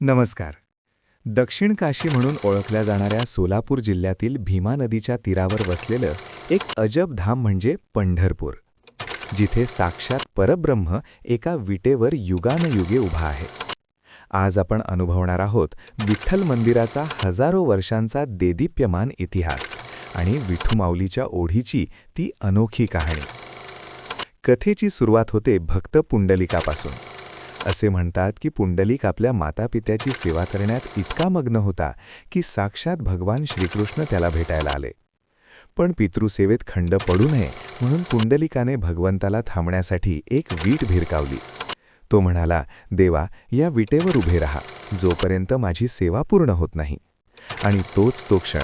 नमस्कार. दक्षिण काशी म्हणून ओळखल्या जाणाऱ्या सोलापूर जिल्ह्यातील भीमा नदीच्या तीरावर वसलेलं एक अजब धाम म्हणजे पंढरपूर जिथे साक्षात परब्रह्म एका विटेवर युगानयुगे उभा आहे. आज आपण अनुभवणार आहोत विठ्ठल मंदिराचा हजारो वर्षांचा देदीप्यमान इतिहास आणि विठू माऊलीच्या ओढीची ती अनोखी कहाणी. कथेची सुरुवात होते भक्त पुंडलिकापासून. असे म्हणतात की पुंडलिक आपल्या मातापित्याची सेवा करण्यात इतका मग्न होता की साक्षात भगवान श्रीकृष्ण त्याला भेटायला आले. पण पितृसेवेत खंड पडू नये म्हणून पुंडलिकाने भगवंताला थांबण्यासाठी एक वीट भिरकावली. तो म्हणाला देवा या विटेवर उभे रहा. जोपर्यंत माझी सेवा पूर्ण होत नाही. आणि तोच तो क्षण.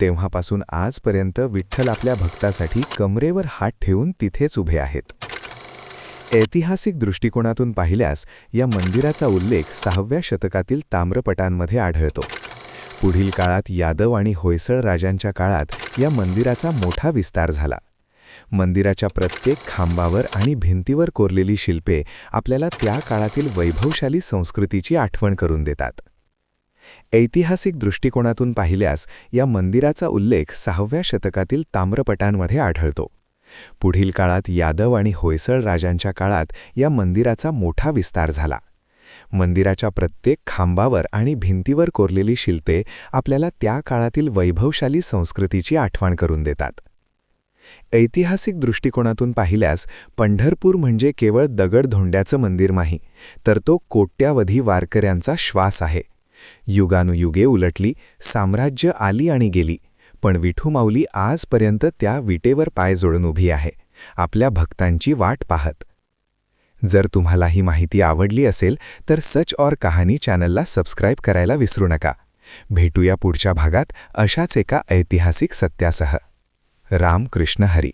तेव्हापासून आजपर्यंत विठ्ठल आपल्या भक्तासाठी कमरेवर हात ठेवून तिथेच उभे आहेत. ऐतिहासिक दृष्टिकोनातून पाहिल्यास या मंदिराचा उल्लेख सहाव्या शतकातील ताम्रपटांमध्ये आढळतो. पुढील काळात यादव आणि होयसळ राजांच्या काळात या मंदिराचा मोठा विस्तार झाला. मंदिराच्या प्रत्येक खांबावर आणि भिंतीवर कोरलेली शिल्पे आपल्याला त्या काळातील वैभवशाली संस्कृतीची आठवण करून देतात. ऐतिहासिक दृष्टिकोनातून पाहिल्यास या मंदिराचा उल्लेख सहाव्या शतकातील ताम्रपटांमध्ये आढळतो. पुढील काळात यादव आणि होयसळ राजांच्या काळात या मंदिराचा मोठा विस्तार झाला. मंदिराच्या प्रत्येक खांबावर आणि भिंतीवर कोरलेली शिल्पे आपल्याला त्या काळातील वैभवशाली संस्कृतीची आठवण करून देतात. ऐतिहासिक दृष्टिकोनातून पाहिल्यास पंढरपूर म्हणजे केवळ दगडधोंड्याचं मंदिर नाही तर तो कोट्यावधी वारकऱ्यांचा श्वास आहे. युगानुयुगे उलटली साम्राज्य आली आणि गेली पण विठू माऊली आजपर्यंत त्या विटेवर पाय जोडून उभी आहे. आपल्या भक्तांची वाट पाहत. जर तुम्हाला ही माहिती आवडली असेल तर सच और कहाणी चॅनलला सबस्क्राईब करायला विसरू नका. भेटूया पुढच्या भागात अशाच एका ऐतिहासिक सत्यासह. रामकृष्ण हरी.